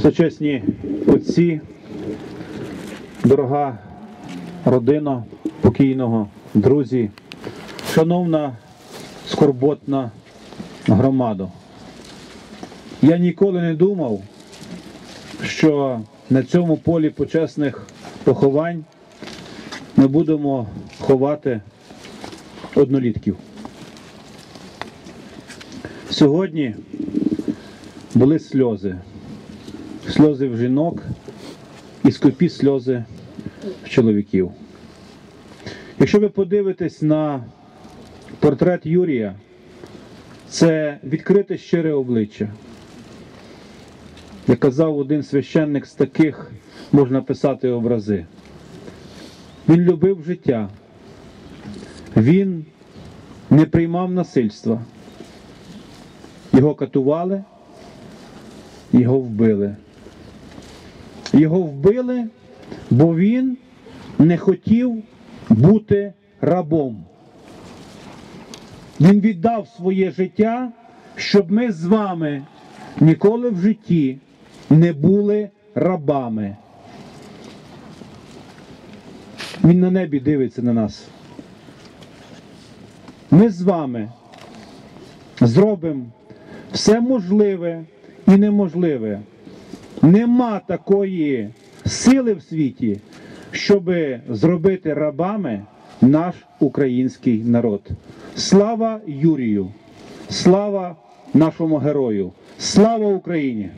Всечесні отці, дорога родина покійного, друзі, шановна скорботна громада. Я ніколи не думав, що на цьому полі почесних поховань ми будемо ховати однолітків. Сьогодні були сльози. Сльози в жінок і скупі сльози в чоловіків. Якщо ви подивитесь на портрет Юрія, це відкрите щире обличчя. Як казав один священник, з таких можна писати образи. Він любив життя, він не приймав насильства. Його катували, його вбили. Його вбили, бо він не хотів бути рабом. Він віддав своє життя, щоб ми з вами ніколи в житті не були рабами. Він на небі дивиться на нас. Ми з вами зробимо все можливе і неможливе. Нема такої сили в світі, щоб зробити рабами наш український народ. Слава Юрію! Слава нашому герою! Слава Україні!